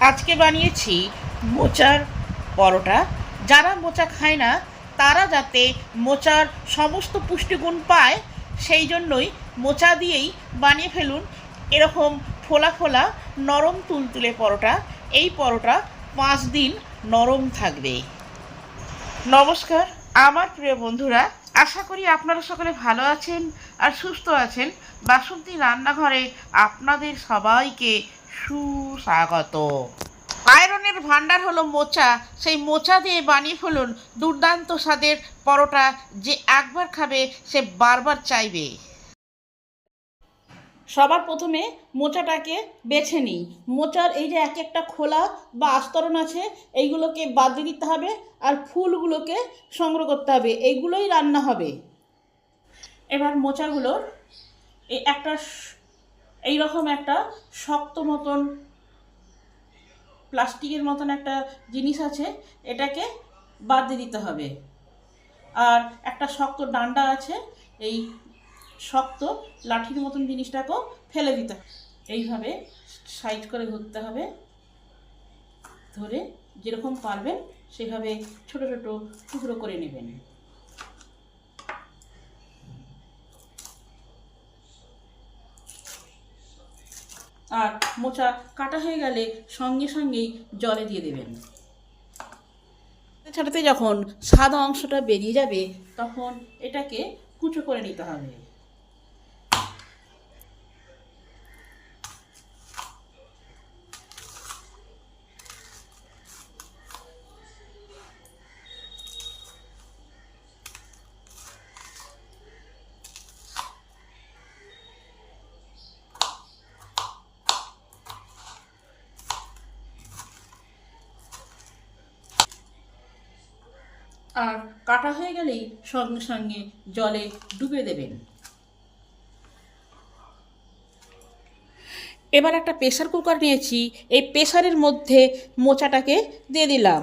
আজকে বানিয়েছি মোচার পরোটা। যারা মোচা খায় না, তারা যাতে মোচার সমস্ত পুষ্টিগুণ পায়, সেই জন্যই মোচা দিয়েই বানিয়ে ফেলুন এরকম ফোলা ফোলা নরম তুলতুলে পরোটা। এই পরোটা পাঁচ দিন নরম থাকবে। নমস্কার, আমার প্রিয় বন্ধুরা, আশা করি আপনারা সকলে ভালো আছেন আর সুস্থ আছেন। বাসন্তী রান্নাঘরে আপনাদের সবাইকে সুস্বাগত। আয়রনের ভান্ডার হলো মোচা। সেই মোচা দিয়ে বানিয়ে ফেলুন দুর্দান্ত স্বাদের পরোটা যে একবার খাবে, সে বারবার চাইবে। সবার প্রথমে মোচাটাকে বেছে নিই। মোচার এই যে এক একটা খোলা বা আস্তরণ আছে, এইগুলোকে বাদ দিয়ে দিতে হবে আর ফুলগুলোকে সংগ্রহ করতে হবে। এইগুলোই রান্না হবে। এবার মোচাগুলোর এই একটা স- এইরকম একটা শক্ত মতন প্লাস্টিকের মতন একটা জিনিস আছে, এটাকে বাদ দিয়ে দিতে হবে। আর একটা শক্ত ডান্ডা আছে, এই শক্ত লাঠির মতন জিনিসটাকেও ফেলে দিতে হবে। এইভাবে সাইজ করে ধরতে হবে। ধরে যেরকম পারবেন, সেভাবে ছোট ছোট টুকরো করে নেবেন। আর মোচা কাটা হয়ে গেলে সঙ্গে সঙ্গেই জলে দিয়ে দেবেন। ছাড়াতে যখন সাদা অংশটা বেরিয়ে যাবে, তখন এটাকে কুচো করে নিতে হবে। আর কাটা হয়ে গেলেই সঙ্গে সঙ্গে জলে ডুবে দেবেন। এবার একটা প্রেশার কুকার নিয়েছি, এই প্রেশারের মধ্যে মোচাটাকে দিয়ে দিলাম।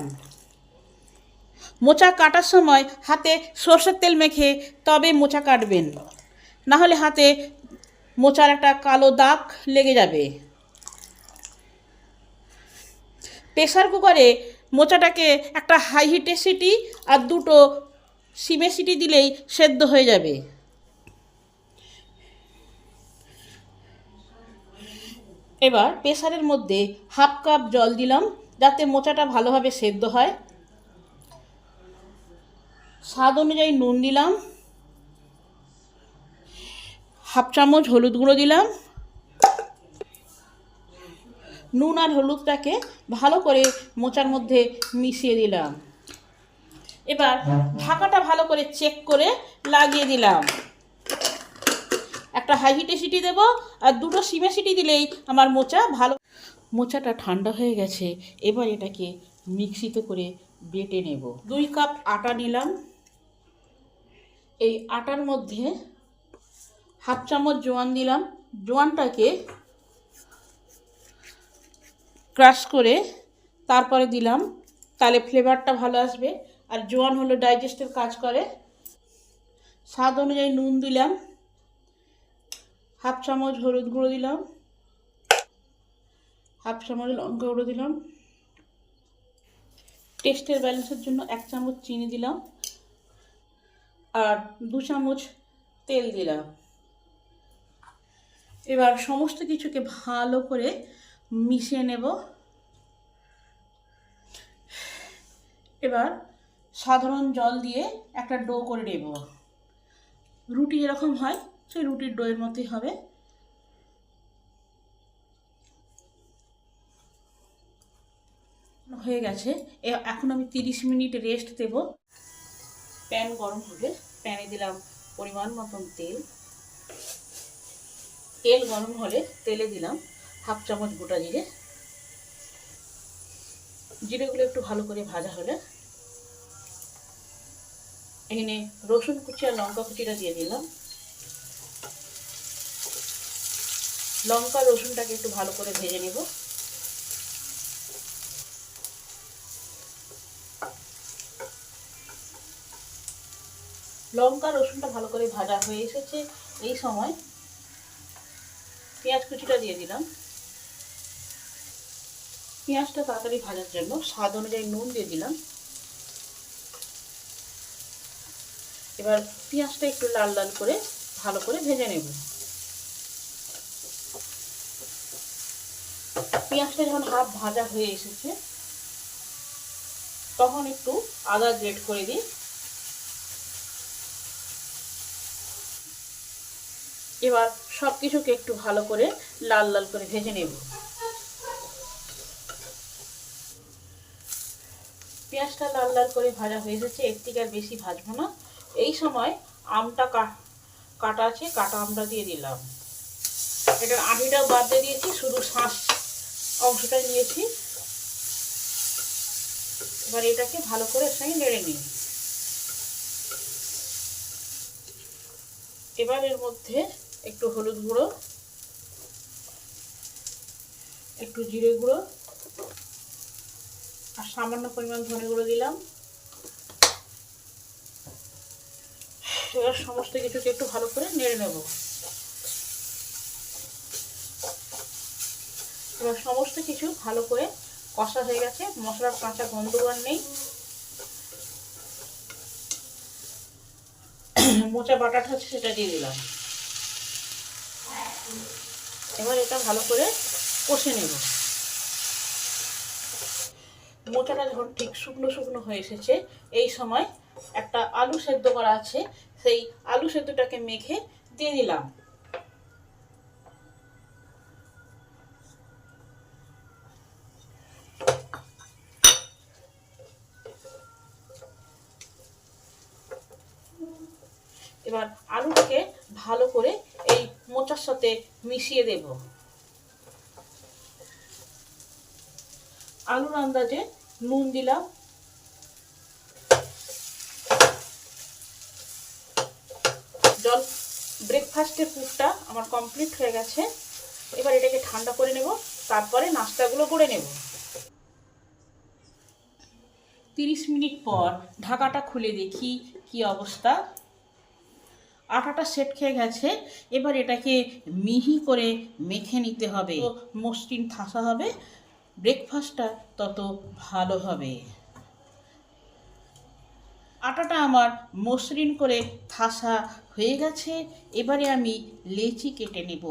মোচা কাটার সময় হাতে সর্ষের তেল মেখে তবে মোচা কাটবেন, না হলে হাতে মোচার একটা কালো দাগ লেগে যাবে। প্রেশার কুকারে মোচাটাকে একটা হাই হিটে সিটি আর দুটো সিমে সিটি দিলেই সেদ্ধ হয়ে যাবে। এবার প্রেসারের মধ্যে হাফ কাপ জল দিলাম যাতে মোচাটা ভালোভাবে সেদ্ধ হয়। স্বাদ অনুযায়ী নুন দিলাম। হাফ চামচ হলুদ গুঁড়ো দিলাম। নুন আর হলুদটাকে ভালো করে মোচার মধ্যে মিশিয়ে দিলাম। এবার ঢাকাটা ভালো করে চেক করে লাগিয়ে দিলাম। একটা হাই হিটে সিটি দেবো আর দুটো সিমে সিটি দিলেই আমার মোচা ভালো মোচাটা ঠান্ডা হয়ে গেছে, এবার এটাকে মিক্সিতে করে বেটে নেব। দুই কাপ আটা নিলাম। এই আটার মধ্যে হাফ চামচ জোয়ান দিলাম। জোয়ানটাকে ক্রাশ করে তারপরে দিলাম। তাহলে ফ্লেভারটা ভালো আসবে। আর জোয়ান হলো ডাইজেস্টের কাজ করে। স্বাদ অনুযায়ী নুন দিলাম। হাফ চামচ হলুদ গুঁড়ো দিলাম। হাফ চামচ লঙ্কা গুঁড়ো দিলাম। টেস্টের ব্যালেন্সের জন্য এক চামচ চিনি দিলাম। আর দু চামচ তেল দিলাম। এবার সমস্ত কিছুকে ভালো করে মিশিয়ে নেব। এবার সাধারণ জল দিয়ে একটা ডো করে নেব। রুটি এরকম হয়, সেই রুটির ডোয়ের মতোই হবে। হয়ে গেছে। এখন আমি তিরিশ মিনিট রেস্ট দেব। প্যান গরম হবে প্যানে দিলাম পরিমাণ মতন তেল। তেল গরম হলে তেলে দিলাম হাফ চামচ গোটা জিরে। জিরেগুলো একটু ভালো করে ভাজা হলে এখানে রসুন কুচি আর লঙ্কা কুচিটা দিয়ে দিলাম। লঙ্কা, রসুনটাকে একটু ভালো করে ভেজে নেব। লঙ্কা, রসুনটা ভালো করে ভাজা হয়ে এসেছে। এই সময় পেঁয়াজ কুচিটা দিয়ে দিলাম। পেঁয়াজটা তাড়াতাড়ি ভাজার জন্য স্বাদ অনুযায়ী নুন দিয়ে দিলাম। এবার পেঁয়াজটা একটু লাল লাল করে ভালো করে ভেজে নেব। পেঁয়াজটা যখন হাফ ভাজা হয়ে এসেছে, তখন একটু আদা গ্রেট করে দিই। এবার সব কিছুকে একটু ভালো করে লাল লাল করে ভেজে নেব। পেঁয়াজটা লাল লাল করে ভাজা হয়ে এসেছে, এর থেকে আর বেশি ভাজবো না। এই সময় আমটা কাটা আছে, কাটা আমটা দিয়ে দিলাম। এটার আটিটাও বাদ দিয়ে দিয়েছি, শুধু শাঁস অংশটা নিয়েছি। এবার এটাকে ভালো করে এর সঙ্গে নেড়ে নিই। এবার এর মধ্যে একটু হলুদ গুঁড়ো, একটু জিরে গুঁড়ো সামান্য পরিমাণ ধনে গুঁড়ো দিলাম। এবার সমস্ত কিছুকে একটু ভালো করে নেড়ে নেব। এবার সমস্ত কিছু ভালো করে কষা হয়ে গেছে। মশলার কাঁচা গন্ধ আর নেই। মোচা বাটাটা হচ্ছে সেটা দিয়ে দিলাম। এবার এটা ভালো করে কষে নেব। মোচাটা যখন ঠিক শুকনো শুকনো হয়ে এসেছে, এই সময় একটা আলু সেদ্ধ করা আছে, সেই আলু সেদ্ধটাকে মেখে দিয়ে দিলাম এবার আলুটাকে ভালো করে এই মোচার সাথে মিশিয়ে দেব। আলুর আন্দাজে নুন দিলাম। জল ব্রেকফাস্টের পুরটা আমার কমপ্লিট হয়ে গেছে। এবার এটাকে ঠান্ডা করে নেব, তারপরে নাস্তাগুলো করে নেব। তিরিশ মিনিট পর ঢাকাটা খুলে দেখি কি অবস্থা। আটাটা সেট খেয়ে গেছে, এবার এটাকে মিহি করে মেখে নিতে হবে। মসৃণ থাসা হবে। ব্রেকফাস্টটা তত ভালো হবে। আটাটা আমার মসৃণ করে থাসা হয়ে গেছে, এবারে আমি লেচি কেটে নেব।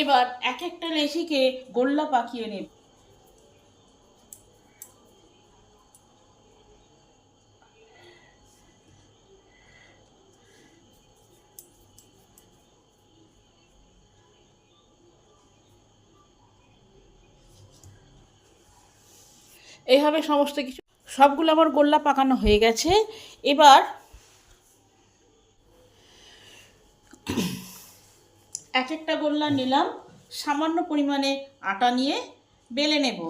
এবার এক একটা লেচিকে গোল্লা পাকিয়ে নেব। এইভাবে সমস্ত কিছু সবগুলো আমার গোল্লা পাকানো হয়ে গেছে। এবার এক একটা গোল্লা নিলাম। সামান্য পরিমাণে আটা নিয়ে বেলে নেব।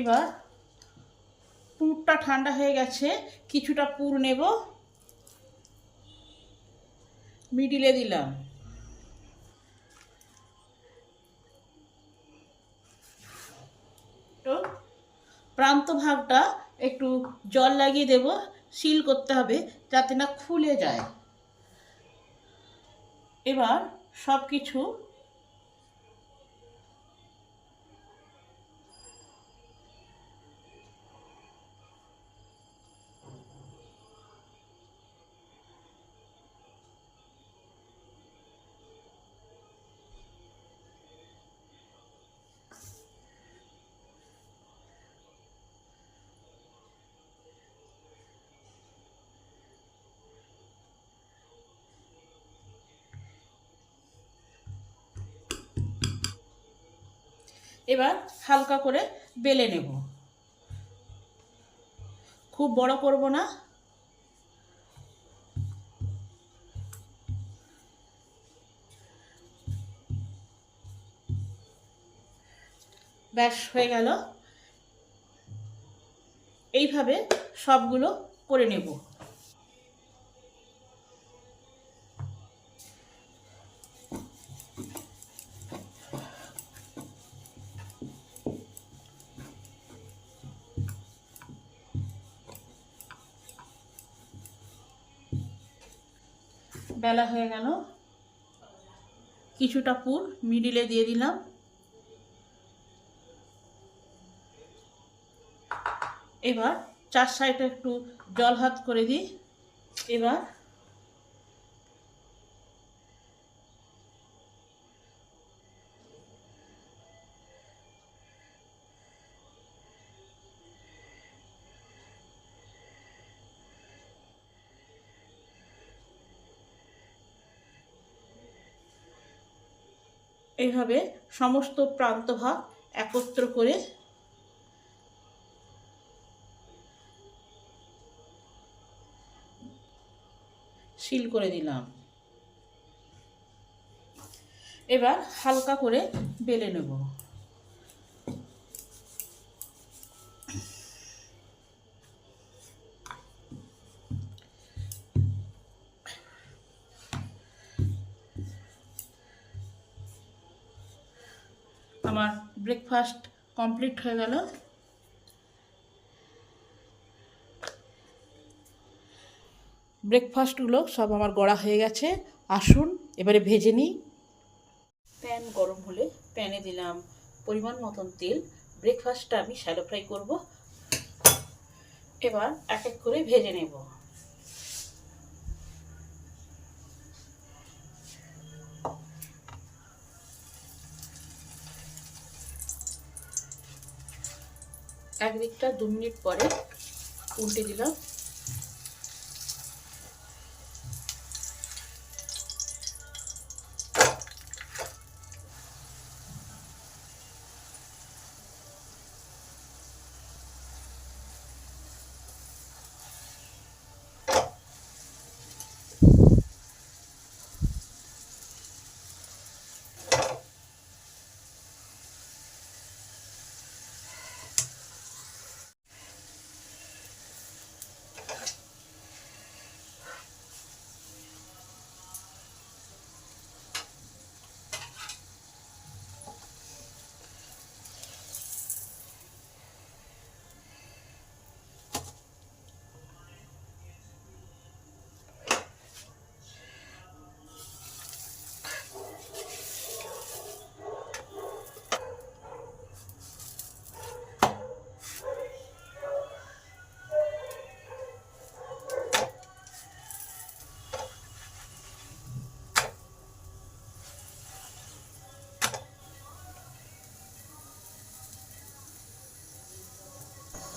এবার ঠান্ডা হয়ে গেছে, কিছুটা পুর নেব। মিডিলে দিলাম। তো প্রান্ত ভাগটা একটু জল লাগিয়ে দেব, সিল করতে হবে যাতে না খুলে যায়। এবার সব কিছু এবার হালকা করে বেলে নেব। খুব বড় করব না। ব্যাস, হয়ে গেল। এইভাবে সবগুলো করে নেব। বেলা হয়ে গেল। কিছুটা পুর মিডিলে দিয়ে দিলাম। এবার চার সাইডে একটু জল হাত করে দিই। এবার এইভাবে সমস্ত প্রান্তভাগ একত্র করে সিল করে দিলাম। এবার হালকা করে বেলে নেব। আমার ব্রেকফাস্ট কমপ্লিট হয়ে গেল। ব্রেকফাস্টগুলো সব আমার গড়া হয়ে গেছে। আসুন, এবারে ভেজে নিই। প্যান গরম হলে প্যানে দিলাম পরিমাণ মতন তেল। ব্রেকফাস্টটা আমি শ্যালো ফ্রাই করব। এবার এক এক করে ভেজে নেব। একদিকটা দু মিনিট পরে উল্টে দিলাম।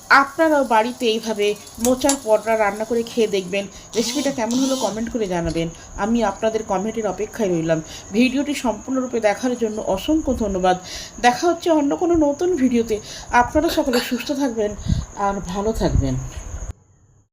আপনারাও বাড়িতে এইভাবে মোচার পটরা রান্না করে খেয়ে দেখবেন। রেসিপিটা কেমন হলো কমেন্ট করে জানাবেন। আমি আপনাদের কমেন্টের অপেক্ষায় রইলাম। ভিডিওটি সম্পূর্ণরূপে দেখার জন্য অসংখ্য ধন্যবাদ। দেখা হচ্ছে অন্য কোনো নতুন ভিডিওতে। আপনারা সকলে সুস্থ থাকবেন আর ভালো থাকবেন।